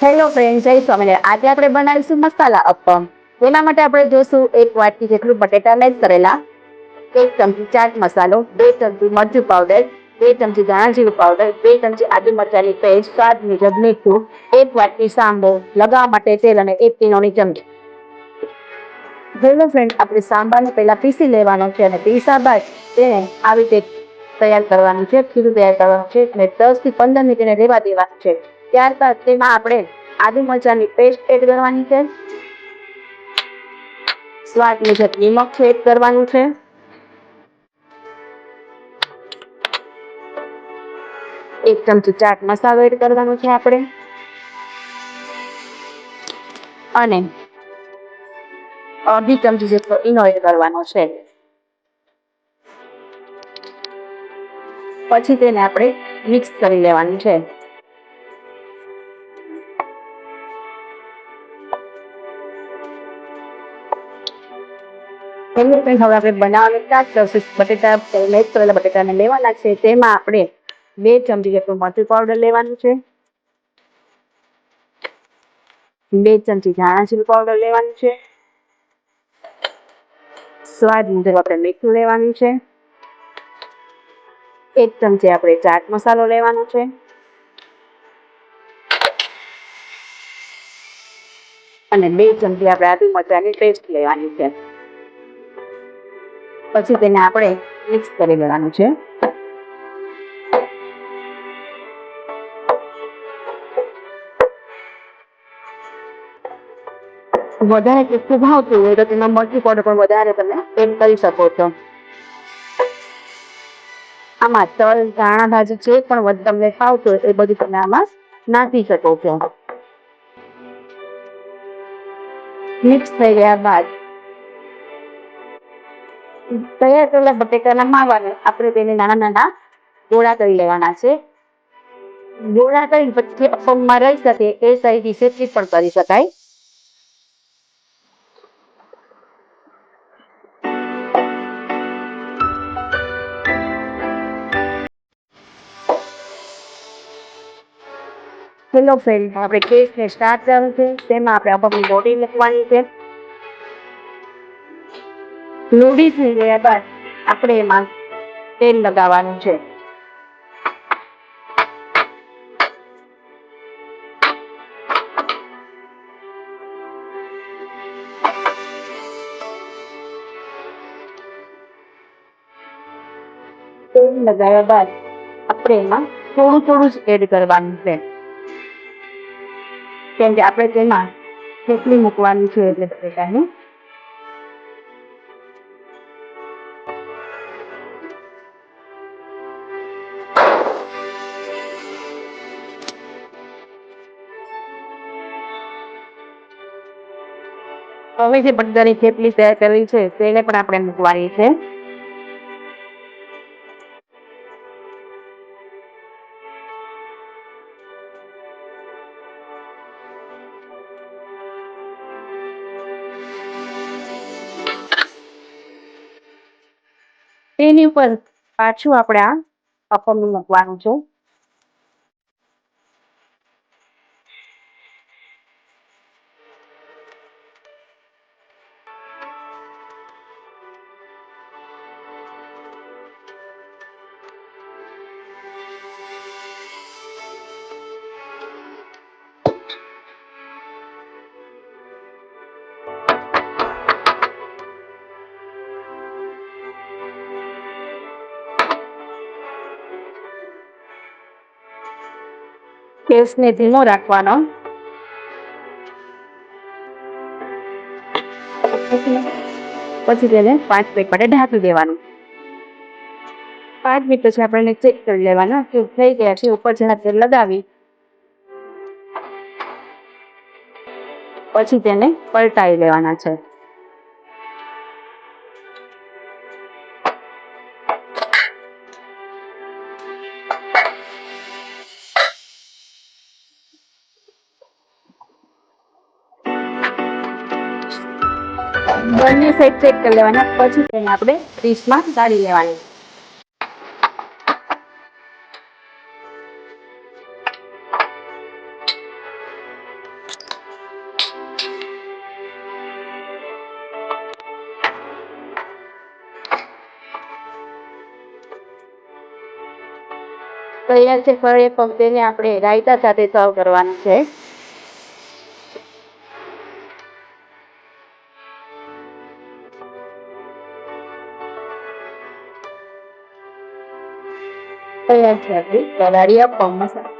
Hello friend જય સ્વામિનારાયણ. આજે આપણે બનાવીશું મસાલા અપમ તેના માટે આપણે જોશું એક વાટકી જેટલું બટેટા મેશ કરેલા, એક ચમચી ચાટ મસાલો, બે ચમચી મરચું પાવડર બે ચમચી ધાણા જીરું પાવડર બે ચમચી આદુ મરચાની પેસ્ટ સ્વાદ મુજબ મીઠું એક વાટકી સાંભો લગાવવા માટે તેલ અને એક પીણોની ચમચી. હેલો ફ્રેન્ડ આપણે સાંભારને પહેલા પીસી લેવાનો છે અને પીસા બાદ તેને આવી રીતે તૈયાર કરવાનું છે. ખીરું તૈયાર કરવાનું છે અને દસથી પંદર મિનિટ એને રહેવા દેવાનું છે. ત્યારબાદ તેમાં આપણે આદુ મરચાની પેસ્ટ એડ કરવાની છે. સ્વાદ મુજબ નિમક એડ કરવાનું છે. એક ચમચી ચાટ મસાલો એડ કરવાનો છે આપણે. અને અડધી ચમચી જેટલો ઈનો એડ કરવાનો છે. પછી તેને આપણે મિક્સ કરી લેવાનું છે. એનું કંઈ હવે આપણે બનાવવાનું સ્ટાર્ટ બટેટા મેચ કરેલા બટેટાને લેવાના છે. તેમાં આપણે બે ચમચી જેટલું મરચું પાવડર લેવાનું છે. બે ચમચી ધાણા જીરું પાવડર લેવાનું છે. સ્વાદ મુજબ આપણે મીઠું લેવાનું છે. એક ચમચી આપણે ચાટ મસાલો લેવાનો છે. અને બે ચમચી આપણે આદુ મરચાની પેસ્ટ લેવાની છે. પછી તેને આપણે મિક્સ કરી લેવાનું છે. વધારે તીખું ભાવતું હોય તો તેમાં મરચી પાવડર પણ વધારે તમે એડ કરી શકો છો. આમાં તલ, ધાણા ભાજી જે પણ તમને ફાવતું હોય એ બધું તમે આમાં નાખી શકો છો. મિક્સ થઈ ગયા બાદ તૈયાર કરેલા બટેકાના માવાને આપણે તેને નાના નાના ગોળા કરી લેવાના છે. ગોળા કરી પછી અપમમાં રહી શકે એ સાઈઝ શેકી પણ કરી શકાય. હેલો ફ્રેન્ડ આપણે કેસને સ્ટાર્ટ કરવાનું છે. તેમાં આપણે અપમની લોટી મૂકવાની છે. લોડી થઈ ગયા બાદ આપણે એમાં તેલ લગાવવાનું છે. તેલ લગાવ્યા બાદ આપણે એમાં થોડું થોડું જ એડ કરવાનું છે. કેમ કે આપણે તેમાં થેપલી મૂકવાની છે એટલે બટેટાની હવે જે બટાટાની થેપલી તૈયાર કરી છે, તેને પણ આપણે મૂકવાની છે. તેની ઉપર પાછું આપણે આ અપમનું મૂકવાનું છે. ગેસને ધીમો રાખવાનો. પછી તેને પાંચ મિનિટ માટે ઢાંકી દેવાનું. પાંચ મિનિટ પછી આપણે ચેક કરી લેવાના કે થઈ ગયા છે, ઉપર જરા તેલ લગાવી. પછી તેને પલટાવી લેવાના છે. બંને સાઈડ ચેક કરી લેવાના પછી તેને આપણે ડીશમાં કાઢી લેવાની. તૈયાર છે, ફરી પગ તેને આપણે રાયતા સાથે સર્વ કરવાનું છે. તૈયાર છે. આપણી અપમ મસાલા